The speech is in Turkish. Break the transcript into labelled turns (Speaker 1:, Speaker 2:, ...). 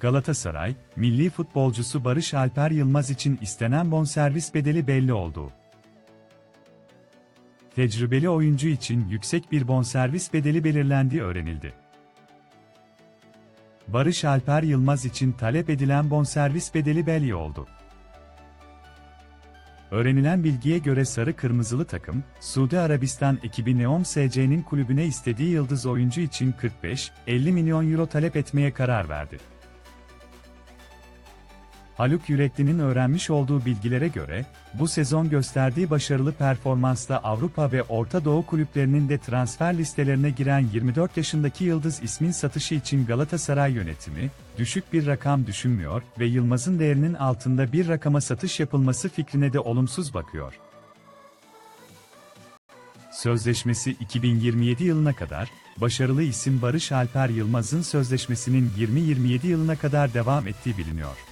Speaker 1: Galatasaray, milli futbolcusu Barış Alper Yılmaz için istenen bonservis bedeli belli oldu. Tecrübeli oyuncu için yüksek bir bonservis bedeli belirlendiği öğrenildi. Barış Alper Yılmaz için talep edilen bonservis bedeli belli oldu. Öğrenilen bilgiye göre Sarı Kırmızılı takım, Suudi Arabistan ekibi Neom SC'nin kulübüne istediği yıldız oyuncu için 45-50 milyon euro talep etmeye karar verdi. Haluk Yürekli'nin öğrenmiş olduğu bilgilere göre, bu sezon gösterdiği başarılı performansla Avrupa ve Orta Doğu kulüplerinin de transfer listelerine giren 24 yaşındaki Yıldız ismin satışı için Galatasaray yönetimi, düşük bir rakam düşünmüyor ve Yılmaz'ın değerinin altında bir rakama satış yapılması fikrine de olumsuz bakıyor. Sözleşmesi 2027 yılına kadar, başarılı isim Barış Alper Yılmaz'ın sözleşmesinin 2027 yılına kadar devam ettiği biliniyor.